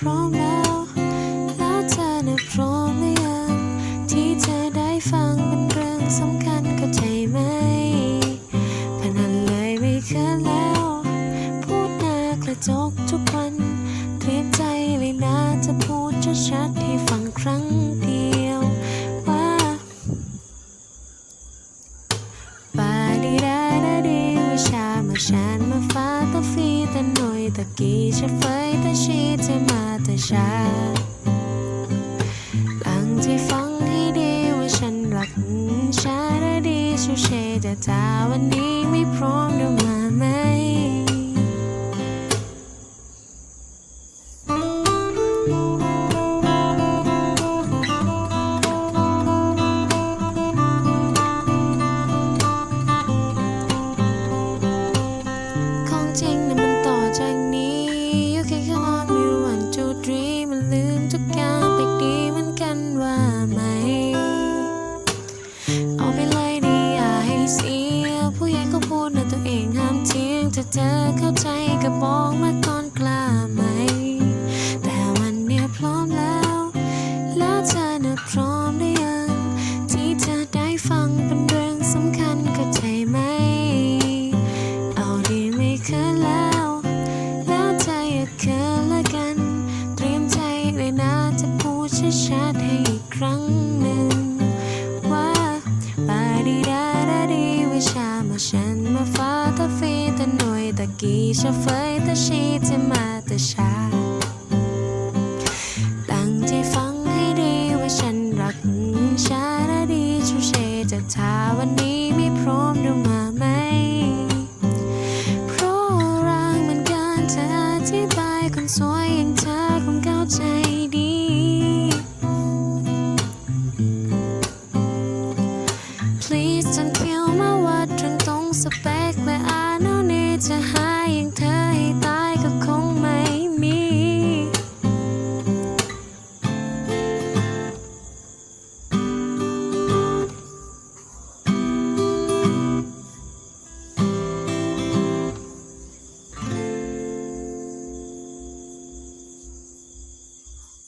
พร้อมแล้ว แล้วเธอน่ะพร้อมหรือยัง ที่เธอได้ฟังเป็นเรื่องสำคัญเข้าใจไหมพนันเลยไม่เขินแล้ว พูดหน้ากระจกทุกวัน เตรียมใจเลยนะจะพูดชัดๆให้ฟังครั้งเดียว ว่าปาดีดาดาดีวิชามาฉันมาฟ้าตะฟี ตะกี้จะเฝยตะชีจะมาตะชาหลังที่ฟังให้ดีว่าฉันรักชาดาดีชูเชจะจาวันนี้ไม่พร้อมเดี๋ยวมาไหม ทุกอย่างไปดีเหมือนกันว่าไหม เอาไปเลยดีอย่าให้เสีย ผู้ใหญ่ก็พูดนะตัวเองห้ามเที่ยงถ้าเธอเข้าใจก็บอกมาก่อนกล้าไหม แต่วันเนี้ยพร้อมแล้ว แล้วเธอน่ะพร้อมหรื ชัดให้อีกครั้งหนึ่ง ว่าปาดีดาดาดีวิชามาฉันมาฟ้าตะฟีตะหน่วยตะกี้ชะเฟยตะชีจะมาตะชา ตั้งใจฟังให้ดีว่าฉันรักชาดาดีชูเชจะทาวันนี้ไม่พร้อมดี๋ยวมาไหมเพราะรักมันเกินจะอธิบายคนสวยอย่างเธอคงเข้าใจดี ฉันคิวมาว่าตรงตรงสเปคไม่อาจโน่นนี่จะหา